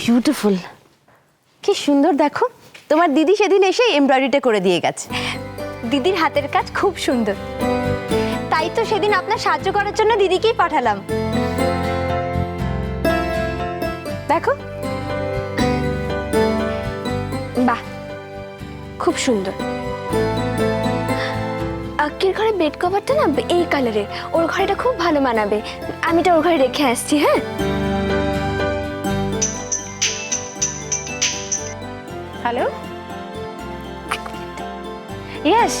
Beautiful কি সুন্দর, দেখো। তোমার দিদি সেদিন এসে এমব্রয়ডারিটা করে দিয়ে গেছে। দিদির হাতের কাজ খুব সুন্দর। তাই তো সেদিন আপনার সাহায্য করার জন্য দিদিকেই পাঠালাম। দেখো। বাহ, খুব সুন্দর। আক্কির ঘরে বেড কভারটা না এই কালারের ওর ঘরেটা খুব ভালো মানাবে। আমি এটা ওর ঘরে রেখে আসছি হ্যাঁ? হ্যালো ইয়েস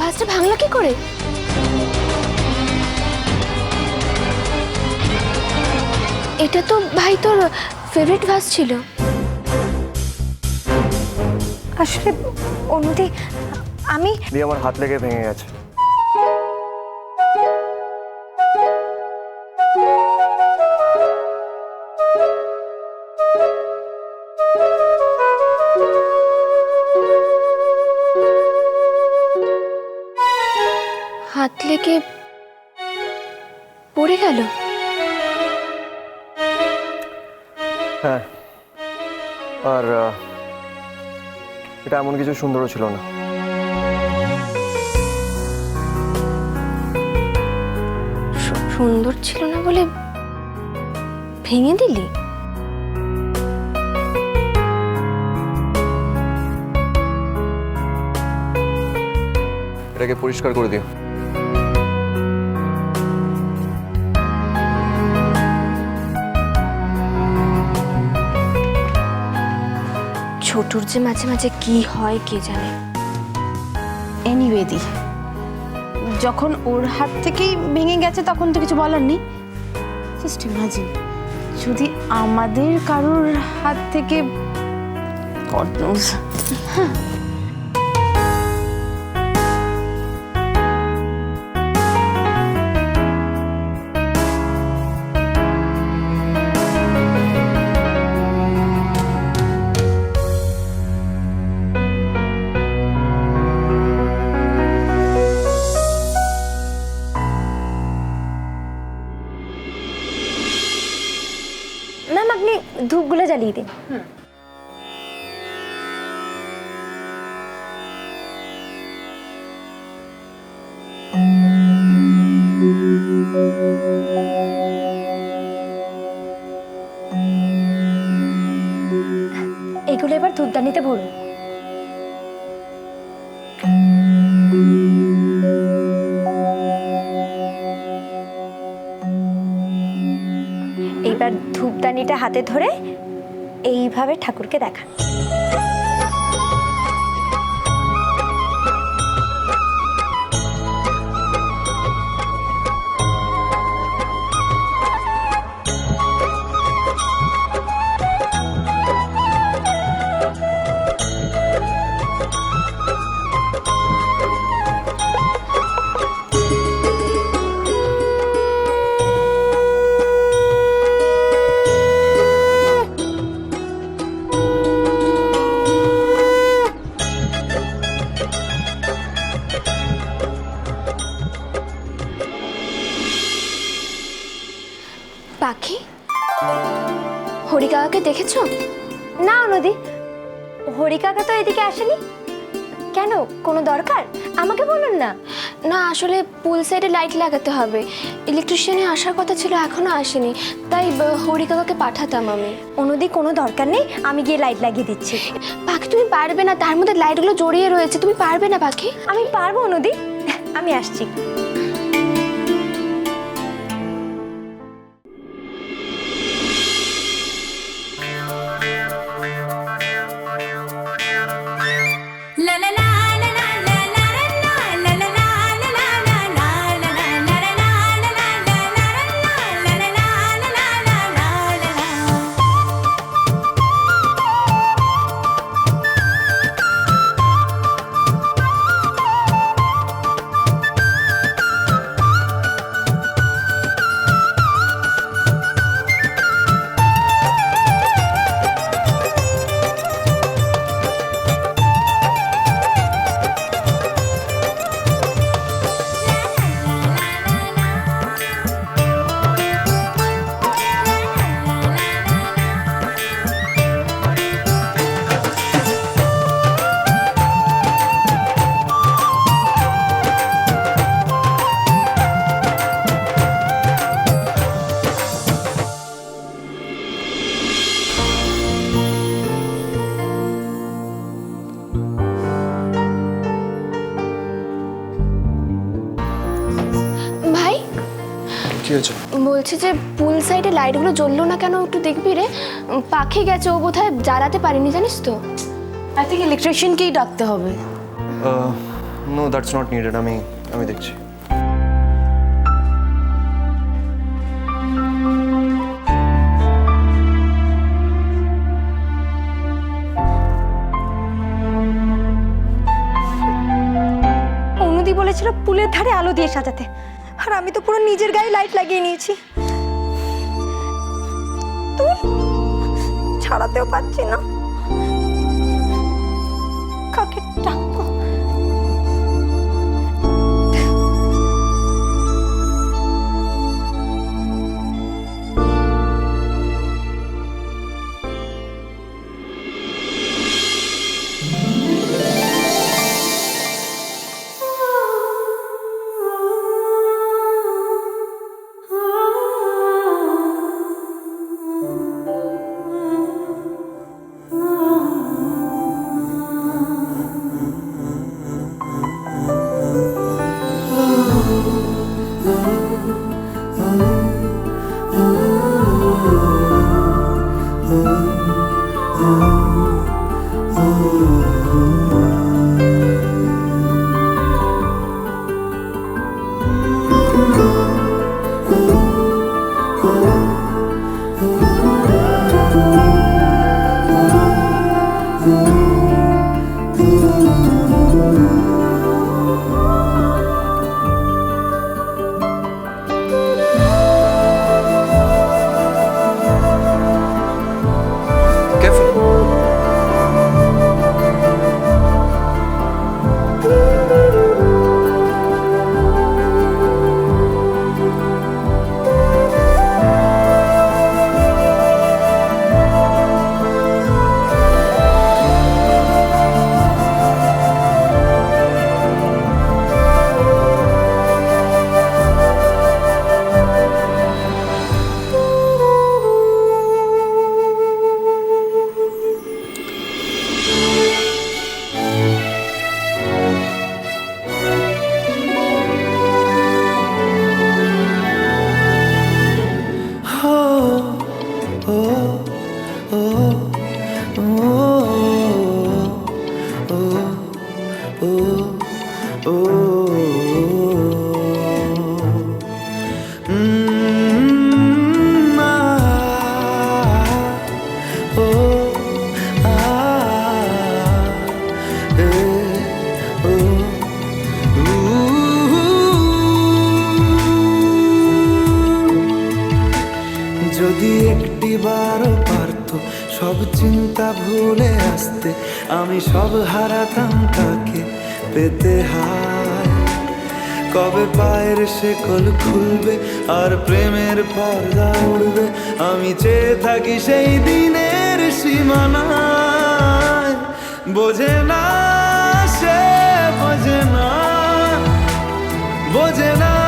ভাসটা ভাঙলো কি করে? এটা তো ভাই তোর ফেভারিট ভাস ছিল। আসলে অনুদি আমি দিয়ে আমার হাত লেগে ভেঙে গেছে। লেগে পড়ে গেল। হ্যাঁ। আর এটা এমন কিছু সুন্দরও ছিল না। সুন্দর ছিল না বলে ভেঙে দিলি? এটাকে পরিষ্কার করে দিও। ছোটুর যে মাঝে মাঝে কি হয় কে জানে। এনিওয়েদি যখন ওর হাত থেকেই ভেঙে গেছে তখন তো কিছু বলার নেই। জাস্ট ইমাজিন যদি আমাদের কারোর হাত থেকে গড নোজ ম্যাম ধূপগুলো জ্বালিয়ে দিন এগুলো এবার ধূপদানিতে ভরুন এইবার ধূপদানিটা হাতে ধরে এইভাবে ঠাকুরকে দেখা হরিকাকাকে দেখেছ? না নদী হরিকাকা তো এদিকে আসেনি। কেন? কোনো দরকার? আমাকে বলুন না। না আসলে পুল সাইডে লাইট লাগাতে হবে। ইলেকট্রিশিয়ানে আসার কথা ছিল এখনও আসেনি। তাই হরিকাকাকে পাঠাতাম আমি। অনুদি কোনো দরকার নেই। আমি গিয়ে লাইট লাগিয়ে দিচ্ছি। পাখি তুমি পারবে না। তার মধ্যে লাইটগুলো জড়িয়ে রয়েছে। তুমি পারবে না পাখি? আমি পারব অনুদি। আমি আসছি। বলছি যে পুল সাইডে লাইটগুলো জ্বললো না কেন একটু দেখবি রে? পাখি গেছে ও বোধহয় জ্বালাতে পারেনি জানিস তো? আই থিঙ্ক ইলেকট্রিশিয়ানকেই ডাকতে হবে। নো দ্যাটস নট নিডেড আমি আমি দেখছি। অনুদি বলেছিল পুলের ধারে আলো দিয়ে সাজাতে। আর আমি তো পুরো নিজের গায়ে লাইট লাগিয়ে নিয়েছি। ছাড়াতেও পারছি না। আমি সব হারাতাম তাকে পেতে হায়? কবে পায়ের শেকল খুলবে আর প্রেমের পর্দা উড়বে? আমি চেয়ে থাকি সেই দিনের সীমানায়। বোঝে না সে, বোঝে না বোঝে না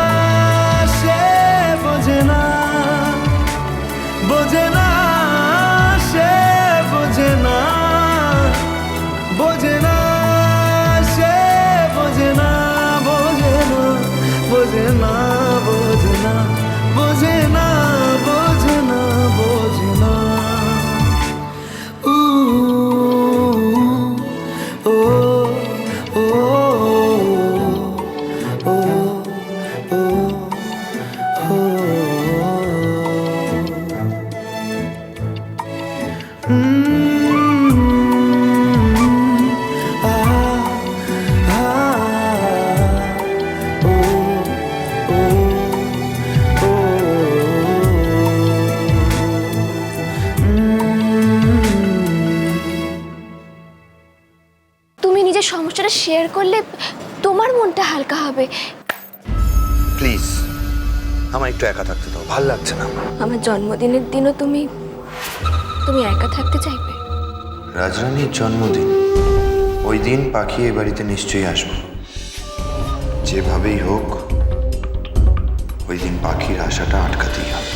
শেয়ার করলে তোমার মনটা হালকা হবে। প্লিজ আমার একটু একা থাকতে দাও ভালো লাগছে না। আমার জন্মদিনের দিনও তুমি তুমি একা থাকতে চাইবে? রাজরানীর জন্মদিন ওই দিন পাখি এ বাড়িতে নিশ্চয়ই আসবে। যেভাবেই হোক ওই দিন পাখির আশাটা আটকাতেই হবে।